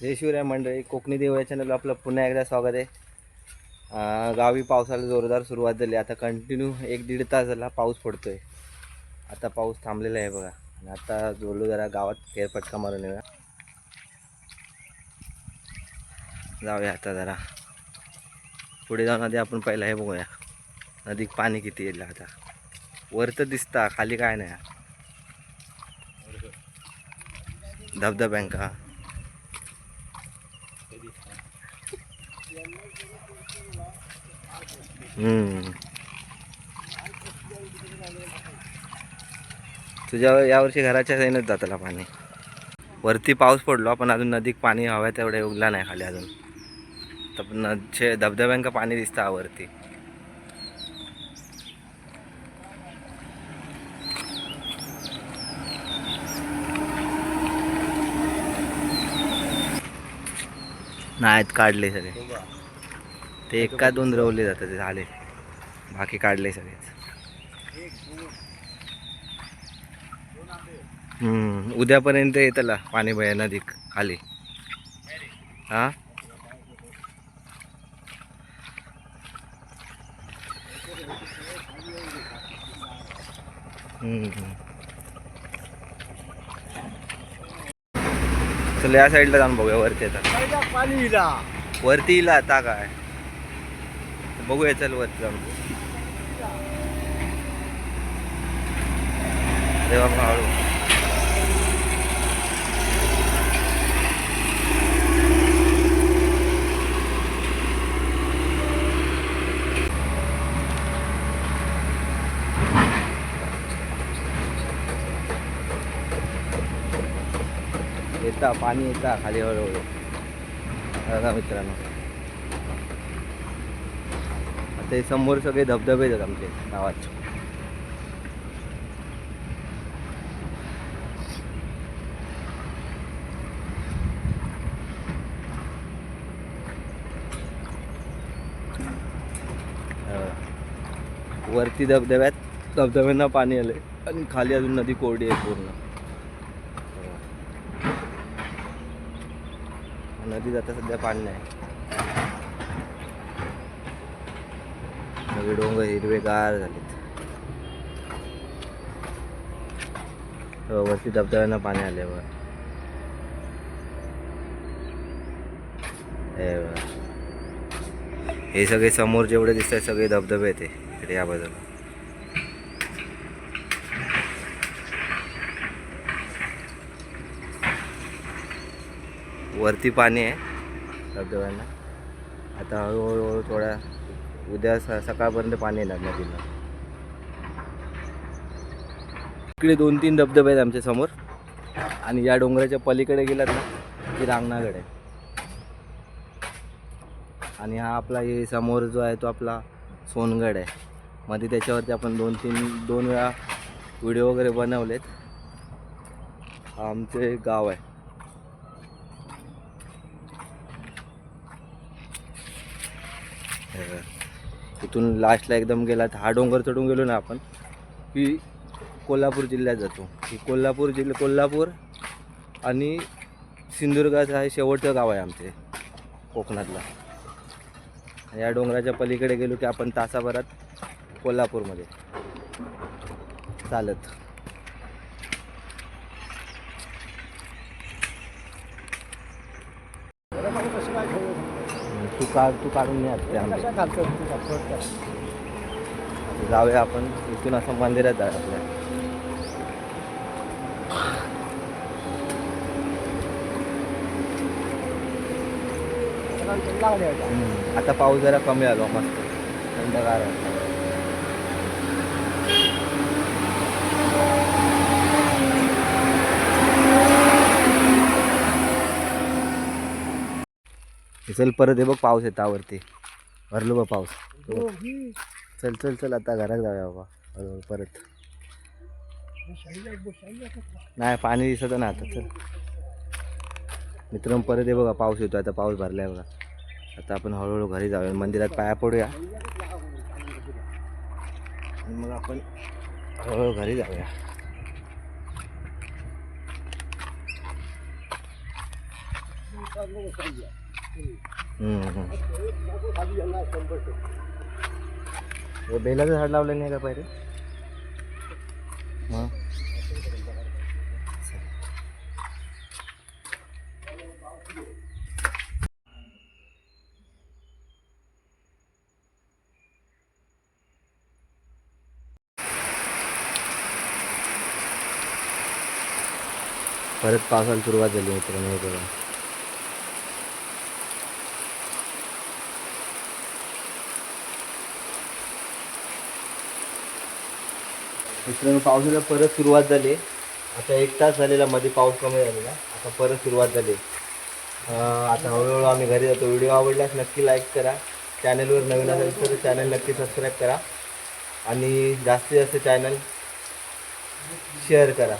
जय शिवराय मंडळी कोकणी देव या चॅनलला आपलं पुन्हा एकदा स्वागत आहे. गावी पावसाला जोरदार सुरुवात झाली. आता कंटिन्यू एक दीड तास झाला पाऊस आहे आता पाऊस थांबलेला आहे बघा. आणि आता जोडलो जरा गावात फेरपटका मारून येऊया. जाऊया आता जरा. पुढे जाऊन आधी आपण पहिला हे बघूया. नदीत पाणी किती येईल आता. वर तर दिसता खाली काय नाही. धबधब्यांका. तुझ्या यावर्षी घराच्या सैनच जाताला पाणी. वरती पाऊस पडलो पण अजून नदीत पाणी हव्या तेवढे उगला नाही खाली अजून. तर नदीचे धबधब्यांका पाणी दिसतं वरती. नाहीत काढले सगळे. ते एक का दोन रवले जातात ते झाले. बाकी काढले सगळेच. उद्यापर्यंत येतला पाणी भया नदी खाली. हा? हम्म. चला या साईडला जाऊन बघूया वरती आता. पाणी इला वरती येईल आता काय? बघूया चल वरती जाऊन. अरे बाबा हळू येता पाणी येता खाली हळूहळू. बघा मित्रांनो. आता समोर सगळे धबधबे आहेत आमचे गावात. वरती धबधब्यात धबधब्यांना पाणी आले आणि खाली अजून नदी कोरडी आहे पूर्ण. नदीत आता सध्या पाणी नाही. सगळे डोंगर हिरवेगार झालेत. हो, वरती धबधब्यांना पाणी आले बघा. हे सगळे समोर जेवढे दिसत आहेत सगळे धबधबे आहेत हे. या बाजूला. वरती पाणी आहे. धबधब्यांना आता हळूहळू थोड्या उद्या स सकाळपर्यंत पाणी येणार नदीला. इकडे दोन तीन धबधबे आहेत आमच्यासमोर. आणि या डोंगराच्या पलीकडे गेलात ना की रांगणागड आहे. आणि हा आपला हे समोर जो आहे तो आपला सोनगड आहे. मध्ये त्याच्यावरती आपण दोन तीन दोन वेळा व्हिडिओ वगैरे बनवलेत. हा आमचे गाव आहे. तिथून इथून लास्टला एकदम गेला तर हा डोंगर चढून गेलो ना आपण की कोल्हापूर जिल्ह्यात जातो. की कोल्हापूर जिल्हा कोल्हापूर आणि सिंधुदुर्गाचं हे शेवटचं गाव आहे आमचे कोकणातलं. या डोंगराच्या पलीकडे गेलो की आपण तासाभरात कोल्हापूरमध्ये. चालत. कसं काय तू काढ तू काढून नाही ते आमचे कशा घालतो तू घालतो? जाऊया आपण इथून असं मंदिरात जाऊया आपल्या. आता पाऊस जरा कमी आलो मस्त थंडगार आहे. हे चल परत हे बघ पाऊस येतो आवरती भरलो बघ पाऊस. हो. चल चल चल आता घरात जाऊया बाबा. हळूहळू परत. नाही पाणी दिसत ना आता चल. मित्रांनो परत हे बघा पाऊस येतो आता पाऊस भरलाय बघा. आता आपण हळूहळू घरी जाऊया. मंदिरात पाया पडूया. मग आपण हळूहळू घरी जाऊया. हम्म, हम्म. बेलाचं झाड लावलं नाही का पहिले परत पावसाला सुरुवात झाली मित्रांनो हे बघा. मित्रांनो पावसाला परत सुरुवात झाली. आता एक तास झालेला मध्ये पाऊस कमी झालेला. आता परत सुरुवात झाली. आता हळूहळू आम्ही घरी जातो. व्हिडिओ आवडल्यास नक्की लाईक करा. चॅनलवर नवीन असेल तर चॅनल नक्की सबस्क्राईब करा. आणि जास्तीत जास्त चॅनल शेअर करा.